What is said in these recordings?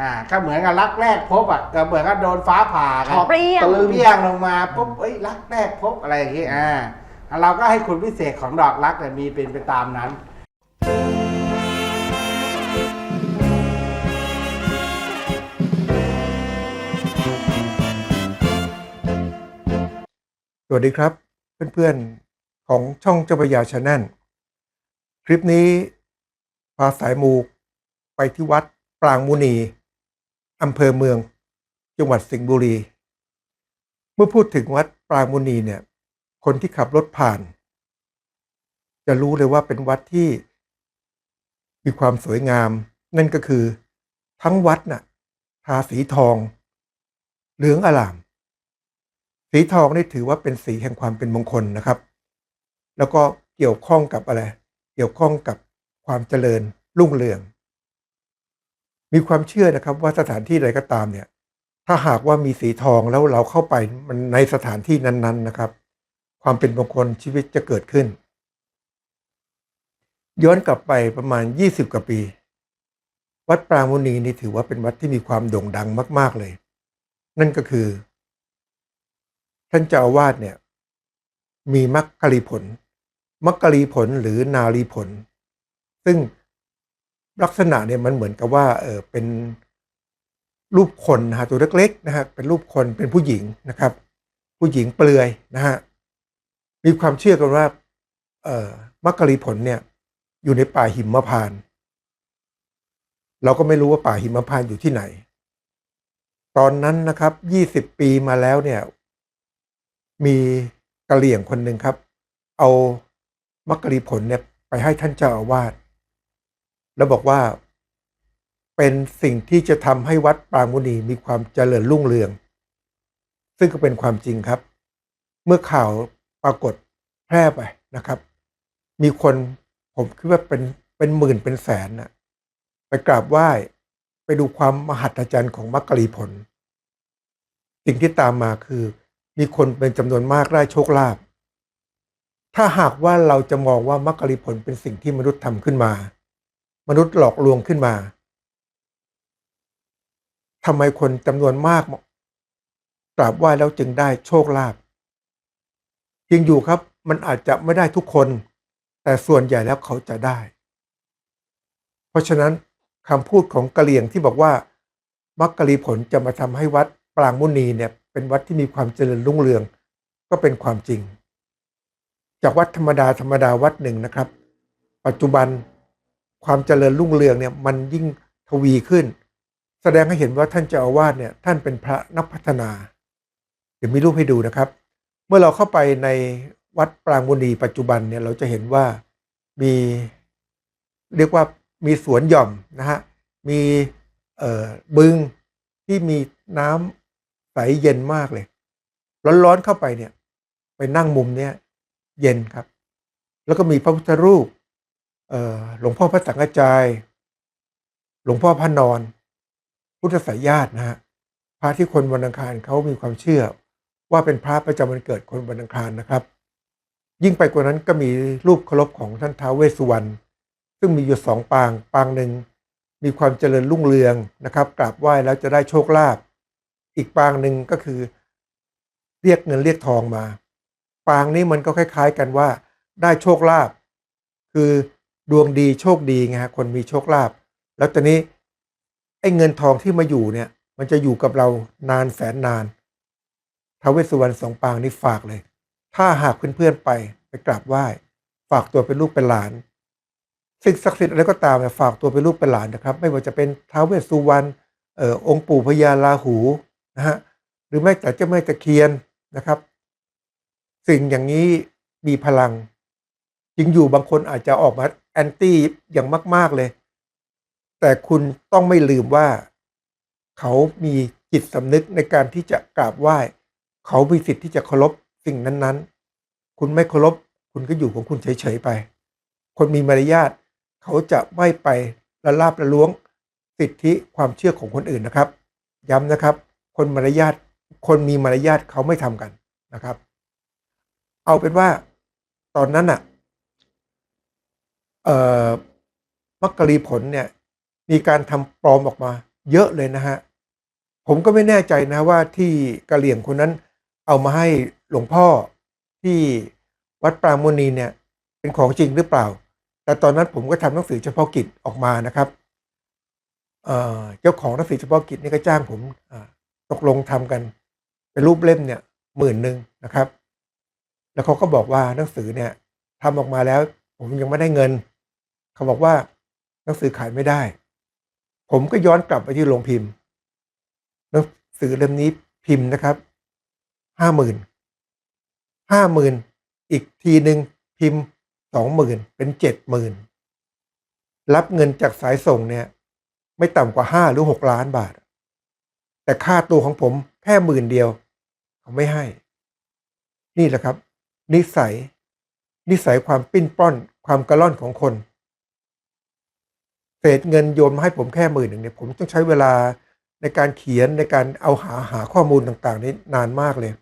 อ่าก็เหมือนกับรักแรกพบอะก็เหมือนกับโดนฟ้าผ่ากันเปรี้ยงตะลึงเปี้ยงลงมาปุ๊บเอ้ยรักแรกพบอะไรอย่างงี้อ่าเราก็ให้คุณพิเศษของดอกรักเนี่ยมีเป็นไปตามนั้นสวัสดีครับ เพื่อนๆของช่องเจ้าพระยาชาแนลคลิปนี้พาสายมูไปที่วัดปรางมุนี อำเภอเมือง จังหวัดสิงห์บุรี เมื่อพูดถึงวัดปรางมุนีเนี่ย คนที่ขับรถผ่าน จะรู้เลยว่าเป็นวัดที่มีความสวยงาม นั่นก็คือ ทั้งวัดน่ะทาสีทอง เหลืองอลาม สีทองนี่ถือว่าเป็นสีแห่งความเป็นมงคลนะครับ แล้วก็เกี่ยวข้องกับอะไร เกี่ยวข้องกับความเจริญรุ่งเรือง มีความเชื่อนะครับว่าสถานที่ใดก็ตามเนี่ย ถ้าหากว่ามีสีทองแล้วเราเข้าไปมันในสถานที่นั้น ๆนะครับ ความเป็นมงคลชีวิตจะเกิดขึ้น ย้อนกลับไปประมาณ 20 กว่าปี วัดปรางมุนีนี่ถือว่าเป็นวัดที่มีความโด่งดังมาก ๆเลย นั่นก็คือ ท่านเจ้าอาวาสเนี่ย มีมักกะลีผลมักกะลีผลหรือนาลีผล ซึ่ง ลักษณะเนี่ยมันเหมือนกับว่าเออเป็นรูปคนนะฮะตัวเล็กๆนะฮะเป็นรูปคนเป็นผู้หญิงนะครับ ผู้หญิงเปลือยนะฮะมีความเชื่อกันว่าเอ่อมักกะลีผลเนี่ย อยู่ในป่าหิมพานต์เราก็ไม่รู้ว่าป่าหิมพานต์อยู่ที่ไหน ตอนนั้นนะครับยี่สิบปีมาแล้วเนี่ย มีกะเหลี่ยงคนหนึ่งครับ เอามักกะลีผลเนี่ยไปให้ท่านเจ้าอาวาส แล้วบอกว่า เป็นสิ่งที่จะทำให้วัดปรางมุนีมีความเจริญรุ่งเรือง ซึ่งก็เป็นความจริงครับ เมื่อข่าวปรากฏแพร่ไปนะครับ มีคนผมคิดว่าเป็นเป็นหมื่นเป็นแสนนะไปกราบไหว้ไปดูความมหัศจรรย์ของมักกะลีผล สิ่งที่ตามมาคือ มีคนเป็นจำนวนมากได้โชคลาภถ้าหากว่าเราจะมองว่ามักกะลีผลเป็นสิ่งที่มนุษย์ทำขึ้นมา มนุษย์หลอกลวงขึ้นมาทำไมคนจำนวนมากกราบไหว้แล้วจึงได้โชคลาภจริงอยู่ครับมันอาจจะไม่ได้ทุกคน แต่ส่วนใหญ่แล้วเขาจะได้ เพราะฉะนั้นคำพูดของกะเหลี่ยงที่บอกว่า มักกะลีผลจะมาทำให้วัดปรางมุนีเนี่ยเป็นวัดที่มีความเจริญรุ่งเรือง ก็เป็นความจริง จากวัดธรรมดาธรรมดาวัดหนึ่งนะครับ ปัจจุบัน ความเจริญรุ่งเรืองเนี่ยมันยิ่งทวีขึ้น แสดงให้เห็นว่าท่านเจ้าอาวาสเนี่ยท่านเป็นพระนักพัฒนา เดี๋ยวมีรูปให้ดูนะครับ เมื่อเราเข้าไปในวัดปรางมุนีปัจจุบันเนี่ยเราจะเห็นว่ามีเรียกว่ามีสวนหย่อมนะฮะมีเอ่อบึงที่มีน้ำใสเย็นมากเลย ร้อนๆเข้าไปเนี่ย ไปนั่งมุมเนี่ยเย็นครับ แล้วก็มีพระพุทธรูป หลวงพ่อพระสังฆจาย หลวงพ่อพระนอน พุทธสายญาตินะฮะพระที่คนวันอังคารเขามีความเชื่อ ว่าเป็นพระประจำวันเกิดคนวันอังคารนะครับ ยิ่งไปกว่านั้นก็มีรูปเคารพของท่านท้าวเวสสุวรรณซึ่งมีอยู่สองปางปางหนึ่งมีความเจริญรุ่งเรืองนะครับกราบไหว้แล้วจะได้โชคลาภอีกปางหนึ่งก็คือ เรียกเงินเรียกทองมา ปางนี้มันก็คล้าย ๆ กันว่า ได้โชคลาภคือ ดวงดีโชคดีไงฮะคนมีโชคลาภแล้วตอนนี้ไอ้เงินทองที่มาอยู่เนี่ย มันจะอยู่กับเรานานแสนนานท้าวเวสสุวรรณสองปางนี้ฝากเลย ถ้าหากเพื่อนๆไปไปกราบไหว้ ฝากตัวเป็นลูกเป็นหลานสิ่งศักดิ์สิทธิ์อะไรก็ตามเนี่ยฝากตัวเป็นลูกเป็นหลานนะครับ ไม่ว่าจะเป็นท้าวเวสสุวรรณเอ่อองค์ปู่พญาลาหูนะฮะหรือแม้แต่เจ้าแม่ตะเคียนนะครับ สิ่งอย่างนี้มีพลัง จริงอยู่บางคนอาจจะออกมาแอนตี้อย่างมาก ๆเลย แต่คุณต้องไม่ลืมว่า เขามีจิตสำนึกในการที่จะกราบไหว้ เขามีสิทธิ์ที่จะเคารพสิ่งนั้นๆ คุณไม่เคารพคุณก็อยู่ของคุณเฉยๆไป คนมีมารยาทเขาจะไม่ไปละลาบละล้วงสิทธิความเชื่อของคนอื่นนะครับ ย้ำนะครับ คนมารยาทคนมีมารยาทเขาไม่ทำกันนะครับ เอาเป็นว่าตอนนั้นอะเอ่อ มักกะลีผลเนี่ยมีการทำปลอมออกมา เยอะเลยนะฮะผมก็ไม่แน่ใจนะว่าที่กะเหลี่ยงคนนั้นเอามาให้หลวงพ่อที่วัดปรางมุนีเนี่ยเป็นของจริงหรือเปล่า แต่ตอนนั้นผมก็ทำหนังสือเฉพาะกิจออกมานะครับเจ้าของหนังสือเฉพาะกิจนี่ก็จ้างผมตกลงทำกัน เป็นรูปเล่มเนี่ยหมื่นหนึ่งนะครับ แล้วเขาก็บอกว่าหนังสือเนี่ยทำออกมาแล้ว ผมยังไม่ได้เงิน เขาบอกว่าหนังสือขายไม่ได้ ผมก็ย้อนกลับไปที่โรงพิมพ์หนังสือเล่มนี้พิมพ์นะครับห้าหมื่นห้าหมื่นอีกทีหนึ่งพิมพ์สองหมื่นเป็นเจ็ดหมื่นรับเงินจากสายส่งเนี่ย ไม่ต่ำกว่าห้าหรือหกล้านบาท แต่ค่าตัวของผมแค่หมื่นเดียว เขาไม่ให้ นี่แหละครับ นิสัย นิสัยความปิ้นป้อนความกระล่อนของคน เศษเงินโยนมาให้ผมแค่หมื่นหนึ่งเนี่ยผมต้องใช้เวลาในการเขียนในการเอาหาหาข้อมูลต่างๆ นี้นานมากเลย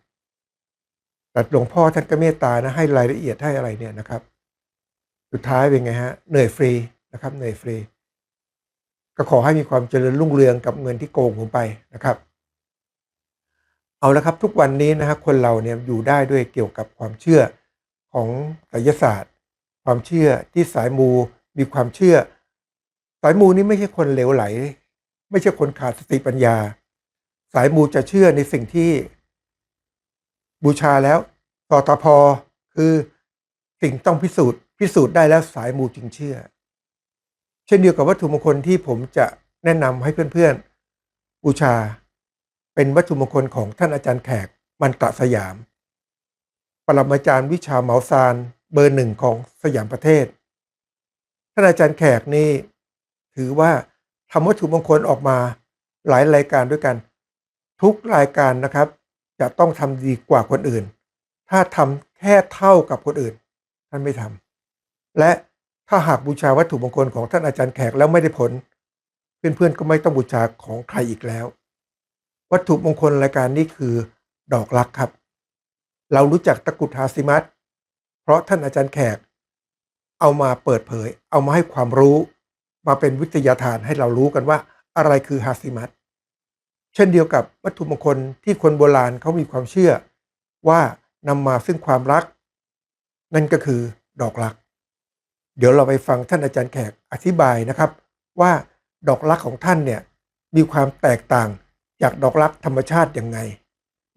แต่หลวงพ่อท่านก็เมตตานะให้รายละเอียดให้อะไรเนี่ยนะครับ สุดท้ายเป็นไงฮะเหนื่อยฟรีนะครับเหนื่อยฟรี ก็ขอให้มีความเจริญรุ่งเรืองกับเงินที่โกงผมไปนะครับ เอาละครับทุกวันนี้นะฮะคนเราเนี่ยอยู่ได้ด้วยเกี่ยวกับความเชื่อของไสยศาสตร์ ความเชื่อที่สายมูมีความเชื่อ สายมูนี่ไม่ใช่คนเหลวไหล ไม่ใช่คนขาดสติปัญญา สายมูจะเชื่อในสิ่งที่ บูชาแล้วต่อตอพอคือสิ่งต้องพิสูจน์ พิสูจน์ได้แล้วสายมูจึงเชื่อ เช่นเดียวกับวัตถุมงคลที่ผมจะแนะนำให้เพื่อนๆบูชา เป็นวัตถุมงคลของท่านอาจารย์แขกมันตะสยาม ปรมาจารย์วิชาเหมาซานเบอร์หนึ่งของสยามประเทศ ท่านอาจารย์แขกนี่ ถือว่าทำวัตถุมงคลออกมาหลายรายการด้วยกัน ทุกรายการนะครับ จะต้องทำดีกว่าคนอื่น ถ้าทำแค่เท่ากับคนอื่น ท่านไม่ทำและถ้าหากบูชาวัตถุมงคลของท่านอาจารย์แขกแล้วไม่ได้ผล เพื่อนๆก็ไม่ต้องบูชาของใครอีกแล้ว วัตถุมงคลรายการนี้คือ ดอกรักครับ เรารู้จักตะกุดฮาซิมัตเพราะท่านอาจารย์แขก เอามาเปิดเผย เอามาให้ความรู้ มาเป็นวิทยาทานให้เรารู้กันว่าอะไรคือฮาซิมัตเช่นเดียวกับวัตถุมงคลที่คนโบราณเขามีความเชื่อ ว่านำมาซึ่งความรัก นั่นก็คือดอกรัก เดี๋ยวเราไปฟังท่านอาจารย์แขกอธิบายนะครับ ว่าดอกรักของท่านเนี่ยมีความแตกต่างจากดอกรักธรรมชาติอยังไง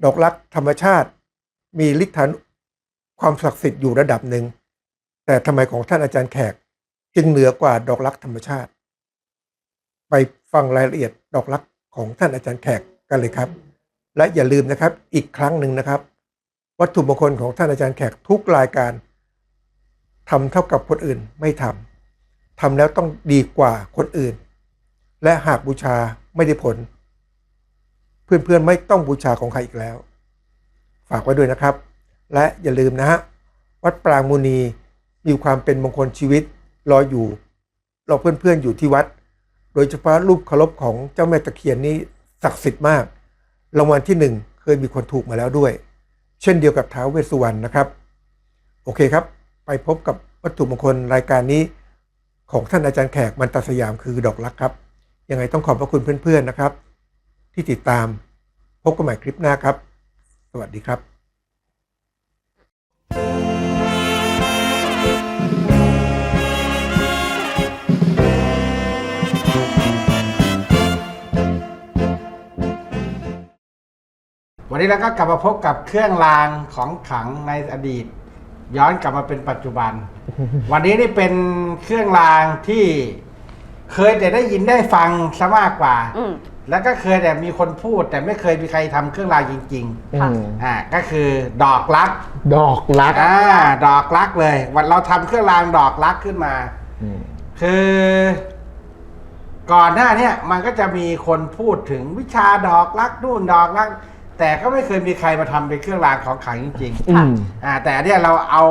ดอกรักธรรมชาติ มีฤทธิ์ฐานความศักดิ์สิทธิ์อยู่ระดับหนึ่งแต่ทำไมของท่านอาจารย์แขก จึงเหนือกว่าดอกรักธรรมชาติ ไปฟังรายละเอียดดอกรักของท่านอาจารย์แขกกันเลยครับ และอย่าลืมนะครับอีกครั้งหนึ่งนะครับ วัตถุมงคลของท่านอาจารย์แขกทุกรายการทำเท่ากับคนอื่นไม่ทำทำแล้วต้องดีกว่าคนอื่น และหากบูชาไม่ได้ผล เพื่อนๆไม่ต้องบูชาของใครอีกแล้ว ฝากไว้ด้วยนะครับ และอย่าลืมนะฮะวัดปรางมุนีมีความเป็นมงคลชีวิต รออยู่รอเพื่อนๆอยู่ที่วัด โดยเฉพาะรูปเคารพของเจ้าแม่ตะเคียนนี้ศักดิ์สิทธิ์มาก รางวัลที่หนึ่งเคยมีคนถูกมาแล้วด้วย เช่นเดียวกับท้าวเวสสุวรรณนะครับ โอเคครับ ไปพบกับวัตถุมงคลรายการนี้ ของท่านอาจารย์แขกมันตสยามคือดอกรักครับ ยังไงต้องขอบพระคุณเพื่อนๆนะครับ ที่ติดตามพบกันใหม่คลิปหน้าครับ สวัสดีครับ วันนี้เราก็กลับมาพบกับเครื่องรางของขลังในอดีต ย้อนกลับมาเป็นปัจจุบัน วันนี้นี่เป็นเครื่องรางที่เคยแต่ได้ยินได้ฟังซะมากกว่า อืม แล้วก็เคยแต่มีคนพูด แต่ไม่เคยมีใครทำเครื่องรางจริงค่ะๆอ่าก็คือดอกลักดอกรักอ่าดอกลักเลย วันเราทำเครื่องรางดอกลักขึ้นมาคือก่อนหน้าเนี้ยมันก็จะมีคนพูดถึงวิชาดอกลักนู่นดอกลัก แต่ก็ไม่เคยมีใครมาทำเป็นเครื่องรางของขลังจริงอืมๆอ่าแต่เนี่ยเราเอา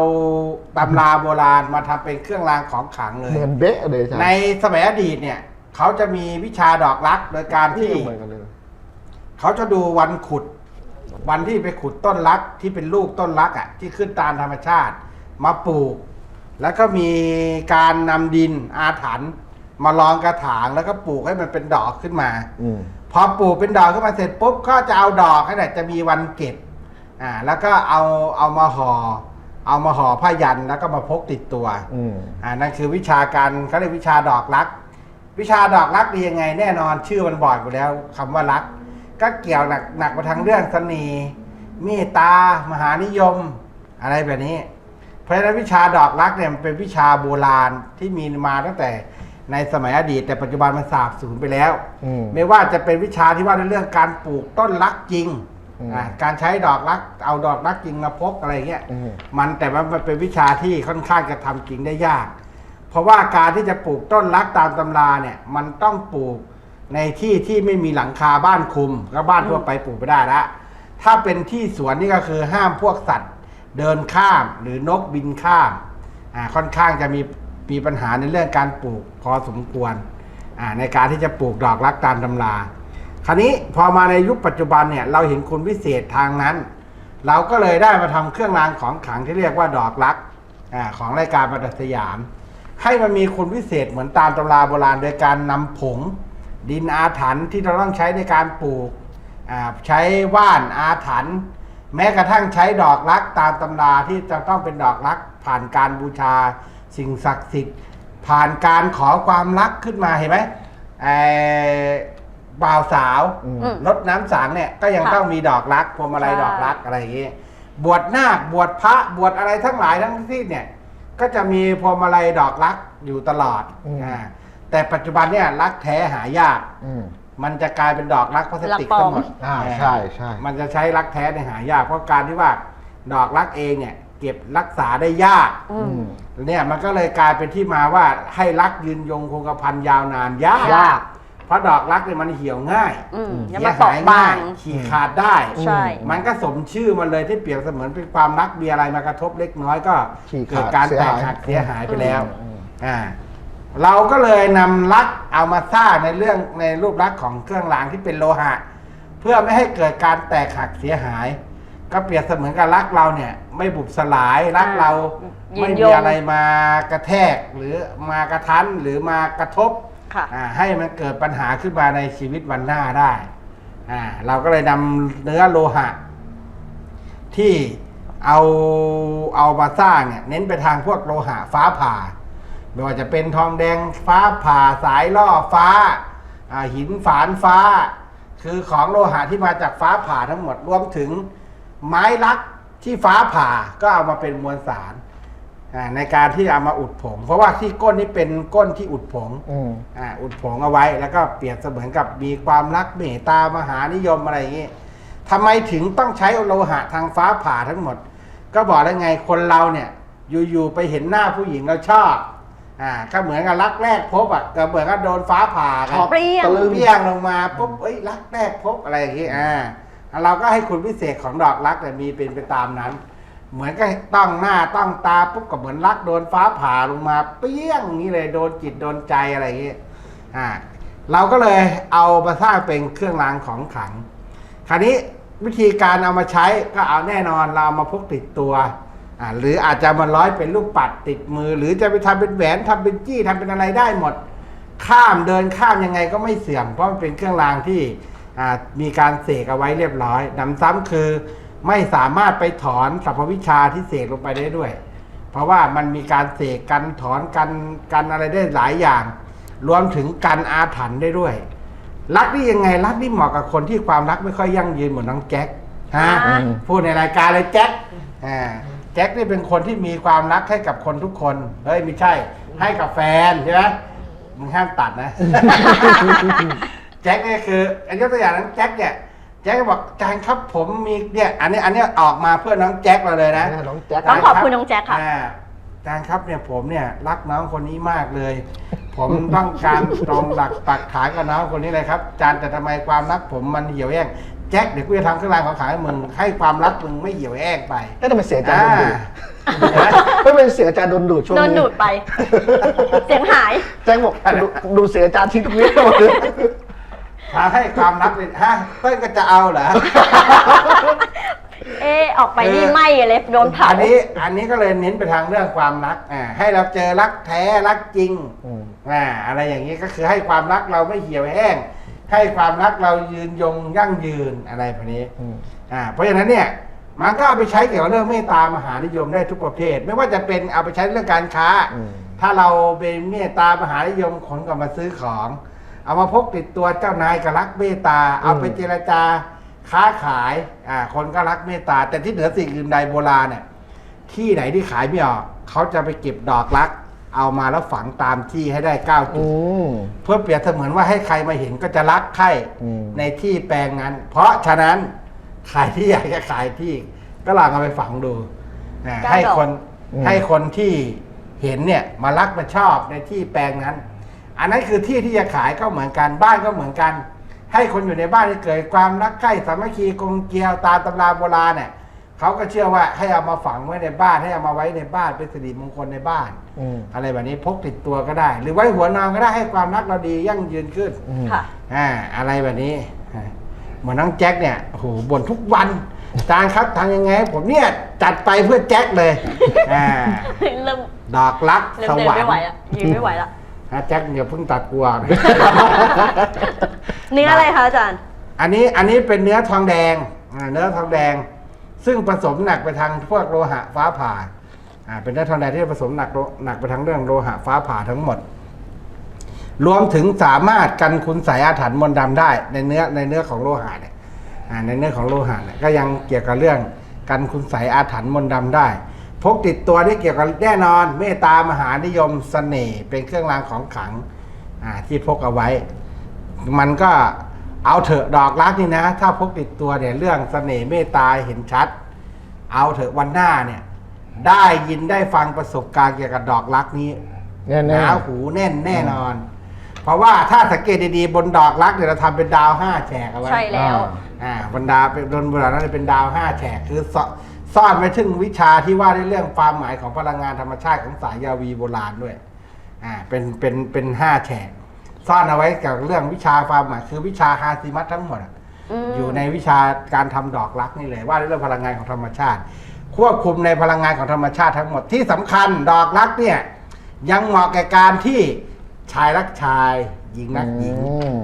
ตำราโบราณมาทำเป็นเครื่องรางของขลังเลย เหมือนเบ๊ะเลยใช่ในสมัยอดีตเนี่ย เขาจะมีวิชาดอกลักโดยการที่ เหมือนกันเลย เขาจะดูวันขุด วันที่ไปขุดต้นลักที่เป็นลูกต้นลักอะที่ขึ้นตามธรรมชาติ มาปลูก แล้วก็มีการนำดินอาถรรพ์มาลองกระถางแล้วก็ปลูกให้มันเป็นดอกขึ้นมา อืม พอปลูกเป็นดอกขึ้นมาเสร็จปุ๊บก็จะเอาดอกให้แต่จะมีวันเก็บอ่าแล้วก็เอาเอามาห่อเอามาห่อผ้ายันแล้วก็มาพกติดตัวอืมอ่านั่นคือวิชาการเขาเรียกวิชาดอกรัก วิชาดอกรักดียังไง แน่นอนชื่อมันบอกอยู่แล้วคำว่ารัก ก็เกี่ยวหนักหนักมาทางเรื่องเสน่ห์เมตตามหานิยม อะไรแบบนี้ เพราะฉะนั้นวิชาดอกรักเนี่ยมันเป็นวิชาโบราณที่มีมาตั้งแต่ ในสมัยอดีตแต่ปัจจุบันมันสาบสูญไปแล้ว อืม ไม่ว่าจะเป็นวิชาที่ว่าในเรื่องการปลูกต้นรักจริงอืมอ่าการใช้ดอกรัก เอาดอกรักจริงมาพกอะไรเงี้ยอืม มันแต่ว่ามันเป็นวิชาที่ค่อนข้างจะทำจริงได้ยาก เพราะว่าการที่จะปลูกต้นรักตามตำราเนี่ยมันต้องปลูกในที่ที่ไม่มีหลังคาบ้านคุมก็บ้านทั่วไปปลูกไม่ได้ละถ้าเป็นที่สวนนี่ก็คือห้ามพวกสัตว์ เดินข้ามหรือนกบินข้ามอ่าค่อนข้างจะมี มีปัญหาในเรื่องการปลูกพอสมควรในการที่จะปลูกดอกรักตามตำรา คราวนี้พอมาในยุคปัจจุบันเนี่ยเราเห็นคุณวิเศษทางนั้น เราก็เลยได้มาทำเครื่องรางของขลังที่เรียกว่าดอกรักอของรายการประดับสยาม ให้มันมีคุณวิเศษเหมือนตามตำราโบราณ โดยการนำผง ดินอาถรรพ์ที่เราต้องใช้ในการปลูกใช้ว่านอาถรรพ์แม้กระทั่งใช้ดอกรักตามตำราที่จะต้องเป็นดอกรักผ่านการบูชา สิ่งศักดิ์สิทธิ์ผ่านการขอความรักขึ้นมาเห็นไหมไอ้บ่าวสาวอืม รดน้ำสังเนี่ยก็ยังค่ะต้องมีดอกรักพวงมาลัยใช่ดอกรักอะไรอย่างงี้บวชนาคบวชพระบวชอะไรทั้งหลายทั้งสิ้นเนี่ยก็จะมีพวงมาลัยดอกรักอยู่ตลอดอืม อ่าแต่ปัจจุบันเนี่ยรักแท้หายาก อืมมันจะกลายเป็นดอกรักพลาสติกรักปลอทั้มงหมดอ่าเออใช่ใช่มันจะใช้รักแท้ในยหายากเพราะการที่ว่าดอกรักเองเนี่ยเก็บรักษาได้ยาก อืม เนี่ยมันก็เลยกลายเป็นที่มาว่าให้รักยืนยงคงกระพันยาวนานยากยากเพราะดอกรักเนี่ยมันเหี่ยวง่ายอืมอย่าเสีมายเปราะหายบาง่ายง ขี่ขาดได้ ใช่ มันก็สมชื่อมันเลยที่เปรียบเสมือนเป็นความรักมีอะไรมากระทบเล็กน้อยก็ขี่เกิขาดดการเสียแตกหายหักเสียหายไปแล้วอืม อ่าเราก็เลยนำรักเอามาสร้างในเรื่องในรูปลักษณ์ของเครื่องรางที่เป็นโลหะ เพื่อไม่ให้เกิดการแตกหักเสียหาย ก็เปรียบเสมือนกับรักเราเนี่ย ไม่บุบสลายรักเรายืนไม่ยมีง อะไรมากระแทกหรือมากระทันหรือมากระทบค่ะ อ่าให้มันเกิดปัญหาขึ้นมาในชีวิตวันหน้าได้อ่าเราก็เลยนำเนื้อโลหะ ที่เอาเอามาสร้างเนี่ยเน้นไปทางพวกโลหะฟ้าผ่า ไม่ว่าจะเป็นทองแดงฟ้าผ่าสายล่อฟ้าอ่าหินฝานฟ้า คือของโลหะที่มาจากฟ้าผ่าทั้งหมดรวมถึง ไม้ลักที่ฟ้าผ่าก็เอามาเป็นมวลสารอ่าในการที่เอามาอุดผง เพราะว่าที่ก้นนี้เป็นก้นที่อุดผงอืมอ่าอุดผงเอาไว้ แล้วก็เปรียบเสมือนกับมีความรักเมตตามหานิยมอะไรอย่างนี้ทำไมถึงต้องใช้โลหะทางฟ้าผ่าทั้งหมด ก็บอกแล้วไงคนเราเนี่ย อยู่ๆไปเห็นหน้าผู้หญิงเราชอบอ่าก็เหมือนกับรักแรกพบอะก็เหมือนกับโดนฟ้าผ่ากันเปรี้ยงตะลึงเปี้ยงลงมาปุ๊บเอ้ยรักแรกพบอะไรอย่างนี้อ่า เราก็ให้คุณพิเศษของดอกรักเนี่ยมีเป็นไปตามนั้น เหมือนก็ต้องหน้าต้องตาปุ๊บก็เหมือนรักโดนฟ้าผ่าลงมาเปี้ยงอย่างนี้เลยโดนจิตโดนใจอะไรอย่างนี้อ่าเราก็เลยเอามาสร้างเป็นเครื่องรางของขลัง คราวนี้วิธีการเอามาใช้ก็เอาแน่นอนเราเอามาพกติดตัวอ่าหรืออาจจะมาร้อยเป็นลูกปัดติดมือ หรือจะไปทำเป็นแหวนทำเป็นจี้ทำเป็นอะไรได้หมด ข้ามเดินข้ามยังไงก็ไม่เสื่อมเพราะมันเป็นเครื่องรางที่ มีการเสกเอาไว้เรียบร้อยนำซ้ำคือไม่สามารถไปถอนสรรพวิชาที่เสกลงไปได้ด้วย เพราะว่ามันมีการเสกกันถอนกันกันอะไรได้หลายอย่าง รวมถึงกันอาถรรพ์ได้ด้วย รักนี่ยังไงรักนี่เหมาะกับคนที่ความรักไม่ค่อยยั่งยืนเหมือนน้องแจ็คฮะอ่าพูดในรายการเลยแจ็คอ่าแจ็คนี่เป็นคนที่มีความรักให้กับคนทุกคน เฮ้ยไม่ใช่ ให้กับแฟนใช่ไหมมึงห้ามตัดนะ แจ็คเนี่ยคืออันยกตัวอย่างนั้นแจ็คเนี่ยแจ็คก็บอกอาจารย์ครับผมมีเนี่ยอันนี้อันนี้ออกมาเพื่อน้องแจ็คเราเลยนะ น้องแจ็คต้องขอบคุณน้องแจ็คค่ะาอาจารย์ครับเนี่ยผมเนี่ยรักน้องคนนี้มากเลย ผมต้องการตรงหลักปักฐานกับน้องคนนี้เลยครับอาจารย์แต่ทำไมความรักผมมันเหี่ยวแห้งแจ็คเดี๋ยวกูจะทำเครื่องรางของขลังให้มึงให้ความรักมึงไม่เหี่ยวแห้งไปก็จะเป็นเสียงอาจารย์โดนดูดอ่าไม่เป็นเสียงอาจารย์โดนดูดช่วงโดนนี้ดูดไป เสียงหาย แจ้งบอกดูดูเสียงอาจารย์ทิ้งตรงนี้ ทำให้ความรักเลยฮะเต้นก็จะเอาเหรอ เอะออกไปนี่ไหมเลยโดนเผา อันนี้อันนี้ก็เลยเน้นไปทางเรื่องความรักอ่าให้เราเจอรักแท้รักจริงอืม อ่าอะไรอย่างนี้ก็คือให้ความรักเราไม่เหี่ยวแห้ง ให้ความรักเรายืนยงยั่งยืนอะไรแบบนี้ อืม อ่าเพราะฉะนั้นเนี่ยมันก็เอาไปใช้เกี่ยวกับเรื่องเมตตามหานิยมได้ทุกประเภท ไม่ว่าจะเป็นเอาไปใช้เรื่องการค้า อืม ถ้าเราเป็นเมตตามหานิยมขนกลับมาซื้อของ เอามาพกติดตัวเจ้านายก็รักเมตตา เอาไปเจรจาค้าขายอ่าคนก็รักเมตตา แต่ที่เหนือสิ่งอื่นใดโบราณเนี่ยที่ไหนที่ขายไม่ออกเขาจะไปเก็บดอกรัก เอามาแล้วฝังตามที่ให้ได้เก้าจุอืดมเพื่อเปรียบเสมือนว่าให้ใครมาเห็นก็จะรักใครอืมในที่แปลงนั้น เพราะฉะนั้นใครที่อยากจะขายที่ ก็ลองเอาไปฝังดูนะเก้าให้ดอกคนอืมให้คนที่เห็นเนี่ยมารักมาชอบในที่แปลงนั้น อันนั้นคือที่ที่จะขายก็เหมือนกันบ้านก็เหมือนกัน ให้คนอยู่ในบ้านที่เกิดความรักใกล้สามัคคีกลมเกลียวตามตำราโบราณเนี่ยเขาก็เชื่อว่าให้เอามาฝังไว้ในบ้านให้เอามาไว้ในบ้านเป็นสิริมงคลในบ้าน อืม อะไรแบบนี้พกติดตัวก็ได้ หรือไว้หัวนอนก็ได้ให้ความรักเราดียั่งยืนขึ้น อืม ค่ะ อ่าอะไรแบบนี้อ่าเหมือนน้องแจ็คเนี่ยโอ้โหบ่นทุกวันอาจารย์ครับทำยังไงให้ผมเนี่ยจัดไปเพื่อแจ็คเลยอ่าเริ่มดอกรักเริ่สมเดินวรรไม่ค์ไหวละยืนไม่ไหวละ นะแจ็คเดี๋ยวเพิ่งตัดกลัวนะเนื้ออะไรคะอาจารย์ อันนี้อันนี้เป็นเนื้อทองแดงอ่าเนื้อทองแดง ซึ่งผสมหนักไปทางพวกโลหะฟ้าผ่าอ่าเป็นเนื้อทองแดงที่ผสมหนักโลหนักไปทางเรื่องโลหะฟ้าผ่าทั้งหมด รวมถึงสามารถกันคุณสายอาถรรพ์มนต์ดำได้ ในเนื้อในเนื้อของโลหะเนี่ยอ่าในเนื้อของโลหะเนี่ยก็ยังเกี่ยวกับเรื่องกันคุณสายอาถรรพ์มนต์ดำได้ พกติดตัวได้เกี่ยวกับแน่นอน เมตตามหานิยมเสน่ห์เป็นเครื่องรางของขลังอ่าที่พกเอาไว้ มันก็เอาเถอะดอกรักนี่นะ ถ้าพกติดตัวเนี่ยเรื่องเสน่ห์เมตตาเห็นชัด เอาเถอะวันหน้าเนี่ย ได้ยินได้ฟังประสบการณ์เกี่ยวกับดอกรักนี้แน่หแน่นาหูแน่นแน่นอน เพราะว่าถ้าสังเกตดีๆบนดอกรักเนี่ยเราทำเป็นดาวห้าแฉกเอาไว้ใช่แล้วอ่าบรรดาเป็นบนบนดาวนั้นเป็นดาวห้าแฉกคือ ซ่อนซ่อนไว้ถึงวิชาที่ว่าในเรื่องความหมายของพลังงานธรรมชาติของสายยาวีโบราณด้วยอ่าเป็นเป็นเป็นห้าแฉกซ่อนเอาไว้กับเรื่องวิชาความหมายคือวิชาฮาซิมัตทั้งหมดอะมอยู่ในวิชาการทำดอกรักนี่เลยว่าด้วยเรื่องพลังงานของธรรมชาติ ควบคุมในพลังงานของธรรมชาติทั้งหมดที่สำคัญดอกรักเนี่ยยังเหมาะแก่การที่ชายรักชายหญิงรักหญิงอืม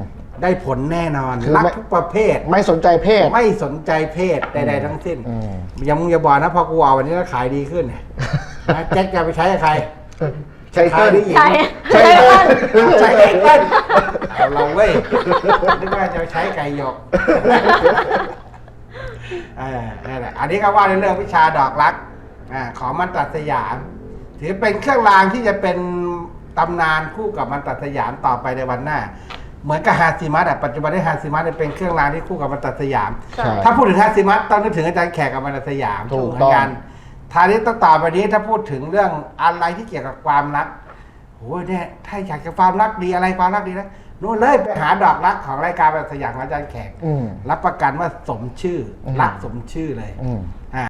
ได้ผลแน่นอนคือรักไม่ ทุกประเภท ไม่สนใจเพศ ไม่สนใจเพศใดๆทั้งสิ้นอืม อยังมึงอย่าบอกนะพอกูเอาวันนี้แล้วขายดีขึ้นนะแจ็คจะไปใช้กับใครใช่เติ้ลหรือหญิงใช่ใช่ ใช่เติ้เพื่อนลใช้ไก่เต้นเอาเราเว้ยนึกว่าจะใช้ไก่หยกเออนั่นแหละอันนี้ก็ว่าในเรื่องวิชาดอกรักอ่าของมันตัดสยาม ถือเป็นเครื่องรางที่จะเป็นตำนานคู่กับมันตัดสยามต่อไปในวันหน้า เหมือนกับฮาซิมัสอะปัจจุบันนี้ฮาซิมัสเนี่ยเป็นเครื่องรางที่คู่กับมันตัดสยาม ใช่ ถ้าพูดถึงฮาซิมัสต้องนึกถึงอาจารย์แขกกับมันตัดสยามถูกเหมืต้อองนกันทานี้ต้องต่อไปนี้ถ้าพูดถึงเรื่องอะไรที่เกี่ยวกับความรักโอ้ยเนี่ยถ้าอยากจะความรักดีอะไรความรักดีนะนู่นเลยไปหาดอกรักของรายการมันตัดสยามของอาจารย์แขก อืม รับประกันว่าสมชื่ออม รักสมชื่อเลย อืม